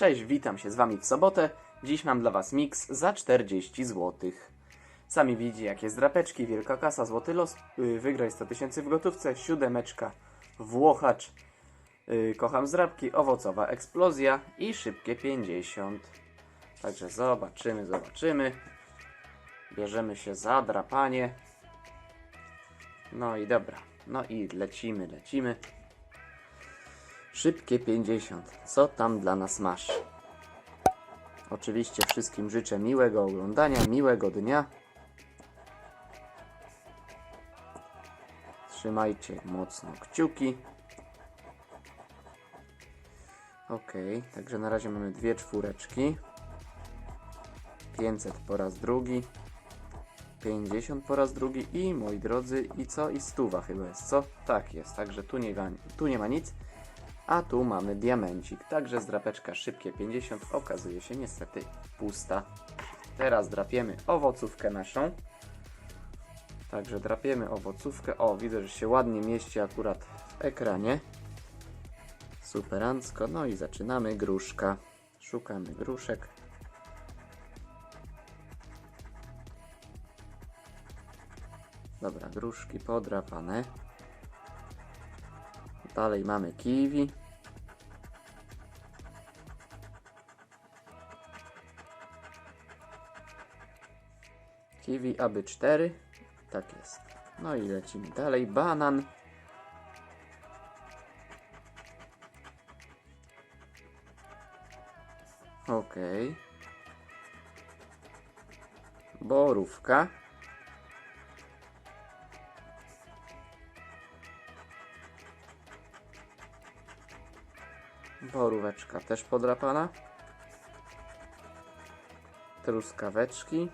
Cześć, witam się z Wami w sobotę. Dziś mam dla Was miks za 40 zł. Sami widzi jakie zdrapeczki, wielka kasa, złoty los, yy, wygraj 100 tysięcy w gotówce, siódemeczka, włochacz, yy, kocham zdrapki, owocowa eksplozja i szybkie 50. Także zobaczymy, zobaczymy. Bierzemy się za drapanie. No i dobra, no i lecimy, lecimy. Szybkie 50. Co tam dla nas masz? Oczywiście wszystkim życzę miłego oglądania, miłego dnia. Trzymajcie mocno kciuki. Ok, także na razie mamy dwie czwóreczki. 500 po raz drugi. 50 po raz drugi i moi drodzy, i co? I stuwa chyba jest, co? Tak jest, także tu nie, tu nie ma nic. A tu mamy diamencik. Także zdrapeczka szybkie 50 okazuje się niestety pusta. Teraz drapiemy owocówkę naszą. Także drapiemy owocówkę. O, widzę, że się ładnie mieści akurat w ekranie. Superancko. No i zaczynamy gruszka. Szukamy gruszek. Dobra, gruszki podrapane. Dalej mamy kiwi. Kiwi aby 4. Tak jest. No i lecimy dalej. Banan. Ok. Borówka. Boróweczka też podrapana. Truskaweczki.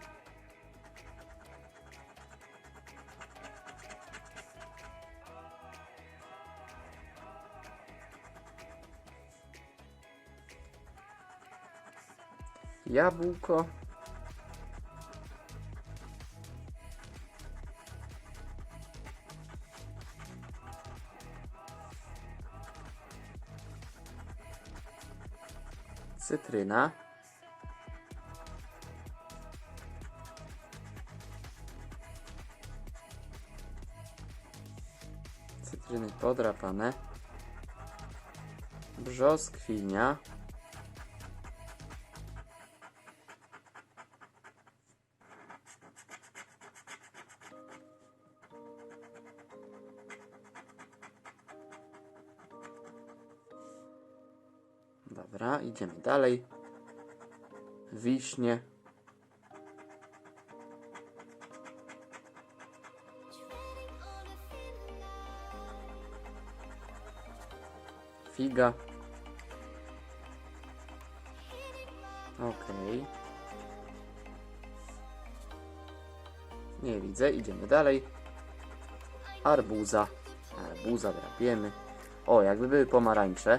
Jabłko. Cytryna. Cytryny podrapane. Brzoskwinia. Idziemy dalej. Wiśnie. Figa. Okej. Nie widzę, idziemy dalej. Arbuza. Arbuza drapiemy. O, jakby były pomarańcze.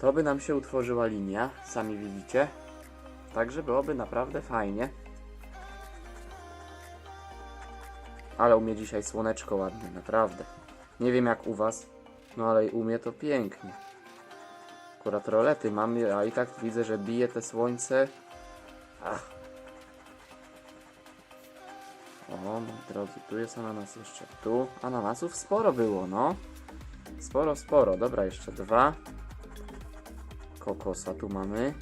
To by nam się utworzyła linia, sami widzicie. Także byłoby naprawdę fajnie. Ale u mnie dzisiaj słoneczko ładne, naprawdę. Nie wiem jak u was, no ale u mnie to pięknie. Akurat rolety mam, a i tak widzę, że bije te słońce. Ach. O, moi drodzy, tu jest ananas jeszcze. Tu ananasów sporo było, no. Sporo, sporo. Dobra, jeszcze dwa kokosa tu mamy.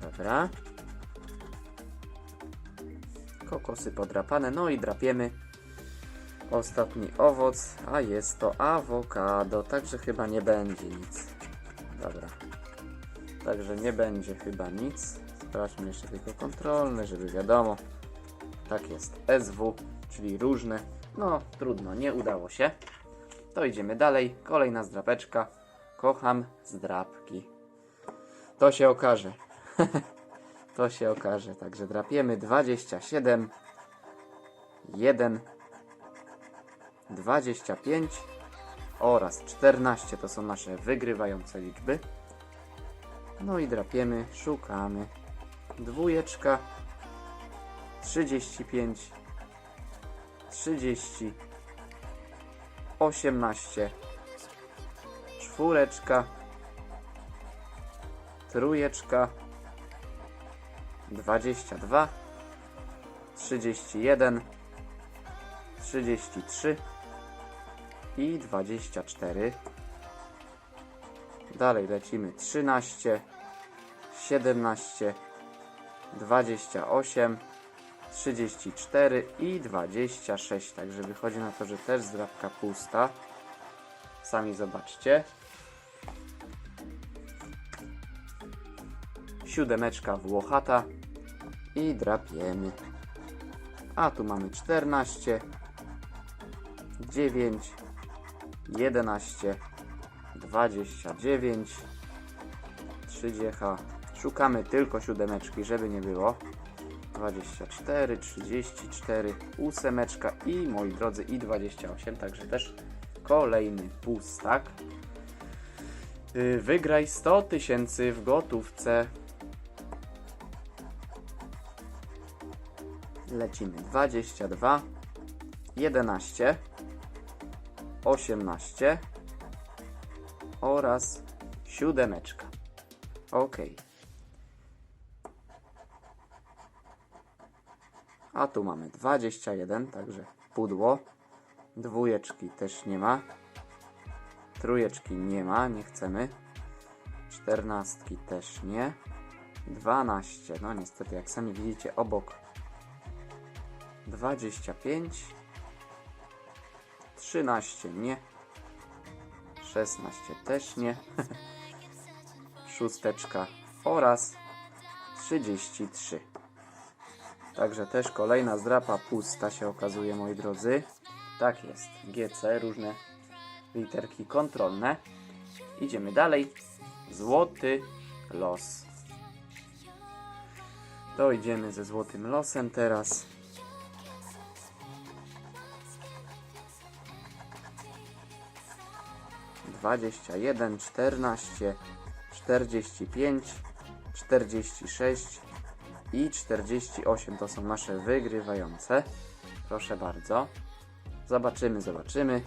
Dobra. Kokosy podrapane, no i drapiemy ostatni owoc, a jest to awokado, także chyba nie będzie nic. Dobra. Także nie będzie chyba nic. Sprawdźmy jeszcze tylko kontrolne, żeby wiadomo. Tak jest, SW, czyli różne. No, trudno, nie udało się. To idziemy dalej. Kolejna zdrapeczka. Kocham zdrapki. To się okaże. to się okaże. Także drapiemy 27, 1, 25 oraz 14 to są nasze wygrywające liczby. No i drapiemy, szukamy. Dwójeczka, 35, 30, 18 czwóreczka, trójeczka, 22, 31, 33 i 24. Dalej lecimy. 13, 17, 28, 34 i 26. Także wychodzi na to, że też zdrabka pusta. Sami zobaczcie. Siódemeczka włochata i drapiemy. A tu mamy 14, 9, 11, 29, 30. Szukamy tylko siódemeczki, żeby nie było. 24, 34, ósemeczka i moi drodzy i 28, także też kolejny pustak. Yy, Wygraj 100 tysięcy w gotówce. Lecimy 22, 11, 18 oraz siódemeczka. Ok. A tu mamy 21, także pudło. Dwójeczki też nie ma. Trójeczki nie ma, nie chcemy. Czternastki też nie. 12, no niestety, jak sami widzicie, obok 25, 13 nie, 16 też nie, szósteczka oraz 33. Także też kolejna zdrapa pusta się okazuje, moi drodzy. Tak jest, GC, różne literki kontrolne. Idziemy dalej. Złoty los. To idziemy ze złotym losem teraz. Dwadzieścia jeden, czternaście, czterdzieści pięć, czterdzieści sześć i czterdzieści osiem. To są nasze wygrywające. Proszę bardzo. Zobaczymy, zobaczymy.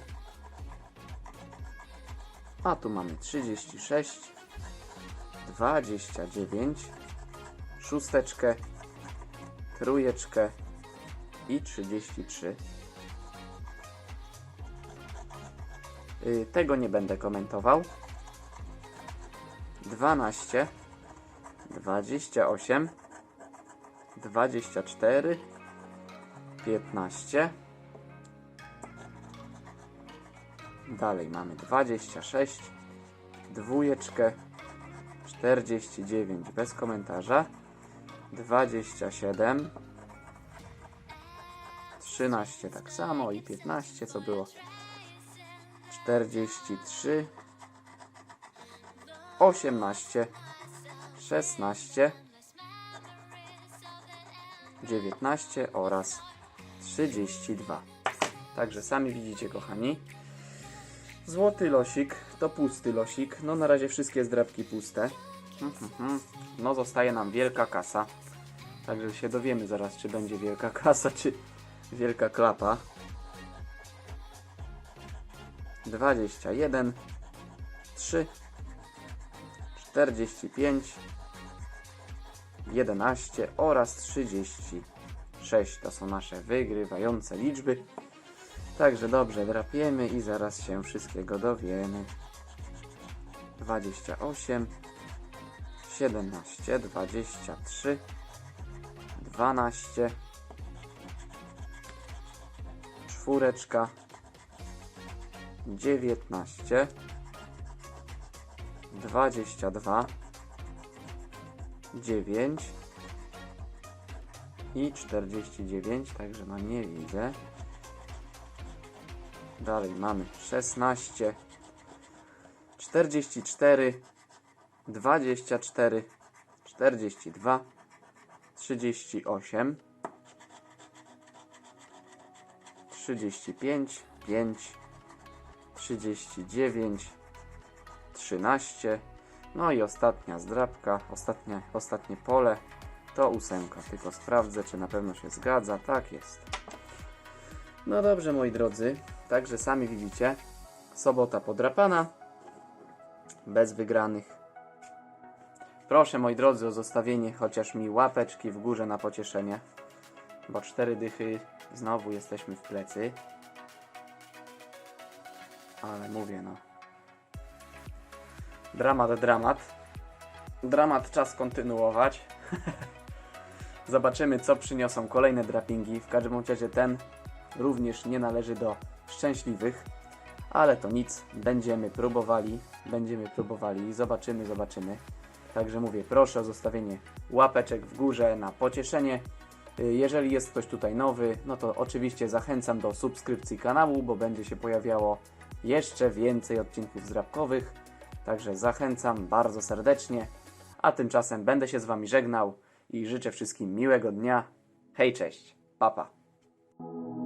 A tu mamy 36, 29, szósteczkę, trójeczkę i 33. Y, Tego nie będę komentował. 12, 28, 24, 15. Dalej mamy 26, dwójeczkę, 49 bez komentarza, 27, 13 tak samo i 15 co było, 43, 18, 16, 19 oraz 32. Także sami widzicie kochani. Złoty losik to pusty losik. No na razie wszystkie zdrabki puste. No zostaje nam wielka kasa. Także się dowiemy zaraz, czy będzie wielka kasa, czy wielka klapa. 21, 3, 45, 11 oraz 36. To są nasze wygrywające liczby. Także dobrze drapiemy i zaraz się wszystkiego dowiemy. 28, 17, 23, 12, czwóreczka, 19, 22, 9 i 49, także no nie widzę. Dalej mamy 16, 44, 24, 42, 38, 35, 5, 39, 13. No i ostatnia zdrabka, ostatnie, ostatnie pole to ósemka. Tylko sprawdzę, czy na pewno się zgadza. Tak jest. No dobrze, moi drodzy. Także sami widzicie, sobota podrapana. bez wygranych. Proszę moi drodzy o zostawienie chociaż mi łapeczki w górze na pocieszenie, bo cztery dychy znowu jesteśmy w plecy. Ale mówię no. Dramat, dramat. Dramat czas kontynuować. Zobaczymy, co przyniosą kolejne drapingi. W każdym razie ten również nie należy do szczęśliwych, ale to nic. Będziemy próbowali, będziemy próbowali zobaczymy, zobaczymy. Także mówię, proszę o zostawienie łapeczek w górze na pocieszenie. Y, Jeżeli jest ktoś tutaj nowy, no to oczywiście zachęcam do subskrypcji kanału, bo będzie się pojawiało jeszcze więcej odcinków zrabkowych. Także zachęcam bardzo serdecznie. A tymczasem będę się z Wami żegnał i życzę wszystkim miłego dnia. Hej, cześć, papa. Pa.